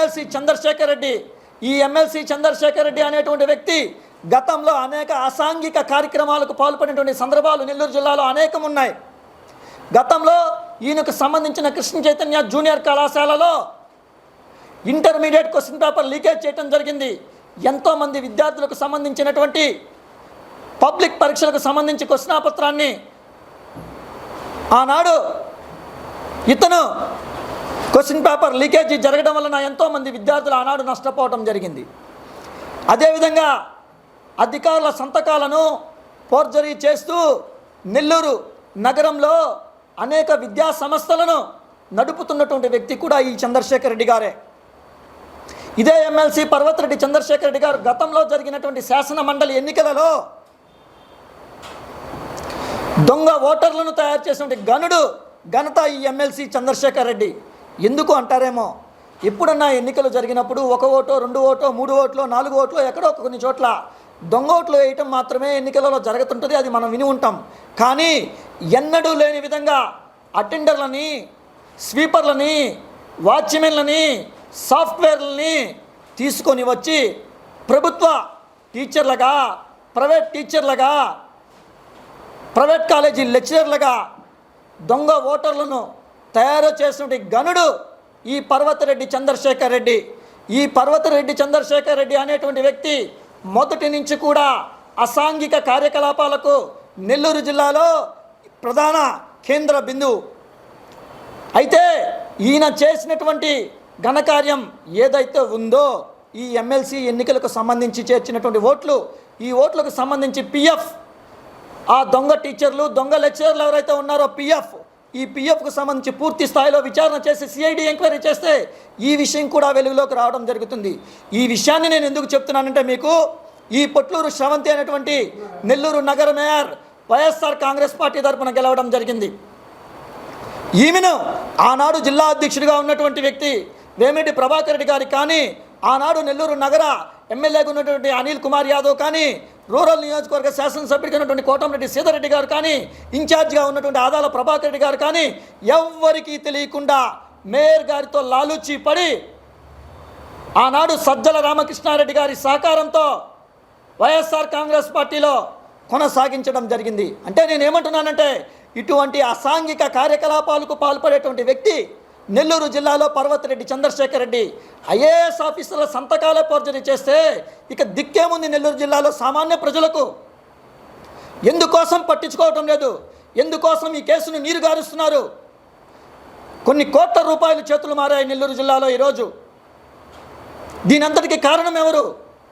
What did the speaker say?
MLC Chandrasekhar Reddy. ఈ MLC Chandrasekhar Reddy అనేటువంటి వ్యక్తి గతంలో అనేక అసాంఘిక కార్యక్రమాలకు పాల్పడినటువంటి సందర్భాలు నెల్లూరు జిల్లాలో అనేకం ఉన్నాయి. గతంలో ఈయనకు సంబంధించిన కృష్ణ చైతన్య జూనియర్ కళాశాలలో ఇంటర్మీడియట్ క్వశ్చన్ పేపర్ లీకేజ్ చేయడం జరిగింది. ఎంతోమంది విద్యార్థులకు సంబంధించినటువంటి పబ్లిక్ పరీక్షలకు సంబంధించి క్వశ్చన్ పత్రాన్ని ఆనాడు ఇతను క్వశ్చన్ పేపర్ లీకేజీ జరగడం వలన ఎంతోమంది విద్యార్థులు ఆనాడు నష్టపోవటం జరిగింది. అదేవిధంగా అధికారుల సంతకాలను ఫోర్జరీ చేస్తూ నెల్లూరు నగరంలో అనేక విద్యా సంస్థలను నడుపుతున్నటువంటి వ్యక్తి కూడా ఈ చంద్రశేఖర్ రెడ్డి గారే. ఇదే ఎమ్మెల్సీ పర్వతరెడ్డి చంద్రశేఖర్ రెడ్డి గారు గతంలో జరిగినటువంటి శాసన మండలి ఎన్నికలలో దొంగ ఓటర్లను తయారు చేసినటువంటి గనుడు ఘనత ఈ ఎమ్మెల్సీ చంద్రశేఖర్ రెడ్డి. ఎందుకు అంటారేమో? ఎప్పుడన్నా ఎన్నికలు జరిగినప్పుడు ఒక ఓటో రెండు ఓటో మూడు ఓట్లో నాలుగు ఓట్లో ఎక్కడో కొన్ని చోట్ల దొంగ ఓట్లు వేయటం మాత్రమే ఎన్నికలలో జరుగుతుంటుంది అది మనం విని ఉంటాం. కానీ ఎన్నడూ లేని విధంగా అటెండర్లని స్వీపర్లని వాచ్మెన్లని సాఫ్ట్వేర్లని తీసుకొని వచ్చి ప్రభుత్వ టీచర్లుగా ప్రైవేట్ టీచర్లుగా ప్రైవేట్ కాలేజీ లెక్చరర్లుగా దొంగ ఓటర్లను తయారు చేసినటువంటి గనుడు ఈ పర్వతరెడ్డి చంద్రశేఖర్ రెడ్డి. ఈ పర్వతరెడ్డి చంద్రశేఖర్ రెడ్డి అనేటువంటి వ్యక్తి మొదటి నుంచి కూడా అసాంఘిక కార్యకలాపాలకు నెల్లూరు జిల్లాలో ప్రధాన కేంద్ర బిందువు అయితే ఈయన చేసినటువంటి ఘనకార్యం ఏదైతే ఉందో ఈ ఎమ్మెల్సీ ఎన్నికలకు సంబంధించి చేర్చినటువంటి ఓట్లు ఈ ఓట్లకు సంబంధించి పిఎఫ్ ఆ దొంగ టీచర్లు దొంగ లెక్చరర్లు ఎవరైతే ఉన్నారో పిఎఫ్ ఈ పిఎఫ్కు సంబంధించి పూర్తి స్థాయిలో విచారణ చేసి సిఐడి ఎంక్వైరీ చేస్తే ఈ విషయం కూడా వెలుగులోకి రావడం జరుగుతుంది. ఈ విషయాన్ని నేను ఎందుకు చెప్తున్నానంటే మీకు ఈ పొట్లూరు శ్రవంతి అనేటువంటి నెల్లూరు నగర మేయర్ వైఎస్ఆర్ కాంగ్రెస్ పార్టీ తరఫున గెలవడం జరిగింది. ఈమెను ఆనాడు జిల్లా అధ్యక్షుడిగా ఉన్నటువంటి వ్యక్తి వేమిరెడ్డి ప్రభాకర్ రెడ్డి గారి కానీ ఆనాడు నెల్లూరు నగర ఎమ్మెల్యేగా ఉన్నటువంటి అనిల్ కుమార్ యాదవ్ కానీ రూరల్ నియోజకవర్గ శాసనసభ్యుడిగా ఉన్నటువంటి కోటమిరెడ్డి సీతారెడ్డి గారు కానీ ఇన్ఛార్జ్గా ఉన్నటువంటి ఆదాల ప్రభాకర్ రెడ్డి గారు కానీ ఎవ్వరికీ తెలియకుండా మేయర్ గారితో లాలూచి పడి ఆనాడు సజ్జల రామకృష్ణారెడ్డి గారి సహకారంతో వైఎస్ఆర్ కాంగ్రెస్ పార్టీలో కొనసాగించడం జరిగింది. అంటే నేను ఏమంటున్నానంటే ఇటువంటి అసాంఘిక కార్యకలాపాలకు పాల్పడేటువంటి వ్యక్తి నెల్లూరు జిల్లాలో పర్వతిరెడ్డి చంద్రశేఖర్ రెడ్డి ఐఏఎస్ ఆఫీసర్ల సంతకాల పోర్జరీ చేస్తే ఇక దిక్కేముంది నెల్లూరు జిల్లాలో సామాన్య ప్రజలకు? ఎందుకోసం పట్టించుకోవటం లేదు? ఎందుకోసం ఈ కేసును నీరు గారుస్తున్నారు? కొన్ని కోట్ల రూపాయలు చేతులు మారాయి నెల్లూరు జిల్లాలో ఈరోజు. దీనంతటికి కారణం ఎవరు?